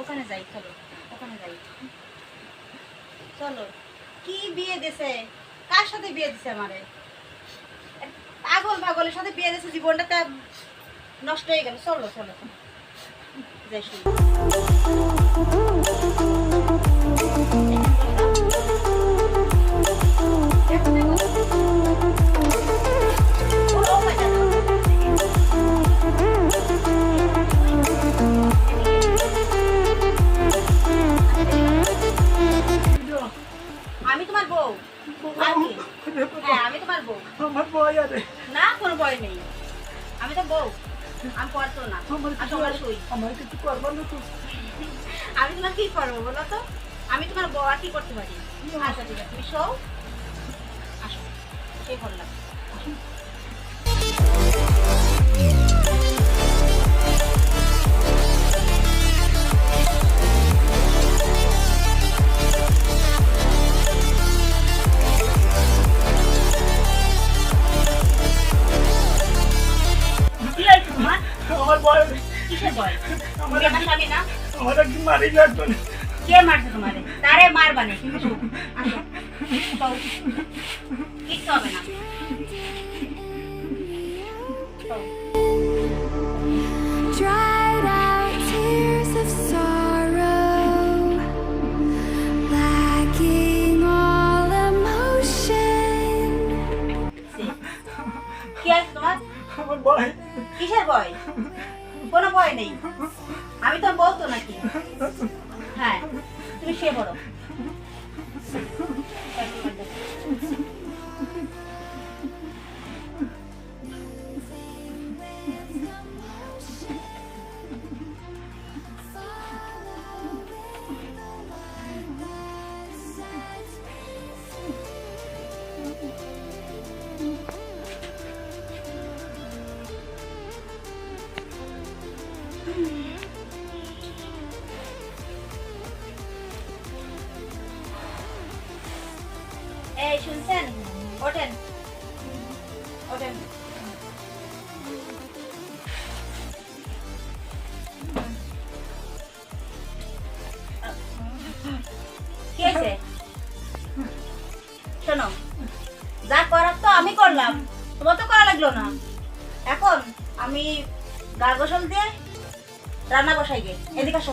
ওখানে যাই, চলো, ওখানে যাই। চলো, কি বিয়ে দিছে? কার সাথে বিয়ে দিছে আমারে? পাগল পাগলের সাথে বিয়ে দিছে, জীবনটা তা নষ্ট হয়ে গেল। চলো চলো চলো। যাই শুনি। আমি তোমার বউ। আমি হ্যাঁ আমি তোমার বউ। আমার আরে। না কোনো নেই। আমি তো বউ। আমি পড়তো না। আমার তোমার সই আমার কিছু করব না তো। আমি তোমার কি করব বলো তো? আমি তোমার বউ আর কি করতে পারি? আচ্ছা ঠিক আছে। তুমি শো আসো। সে করলাম? তুমি আমার স্বামী না আমার কি মারি লাগবে না কে মারছে তোমারে তারে আসো আসো শোও। কিচ্ছু হবে না dried out tears of sorrow, lacking all emotion. কি আছে তোমার আমার ভয় কিসের ভয় কোনো ভয় নেই। আমি তো বলতো নাকি? হ্যাঁ তুমি সে পড়ো এই, শুনছেন? ওঠেন। ওঠেন। শোনো, যা করার তো আমি করলাম। তোমার তো করা লাগল না। এখন আমি গা গোসল দিয়ে রান্না বসাই গে। এদিকে আসো।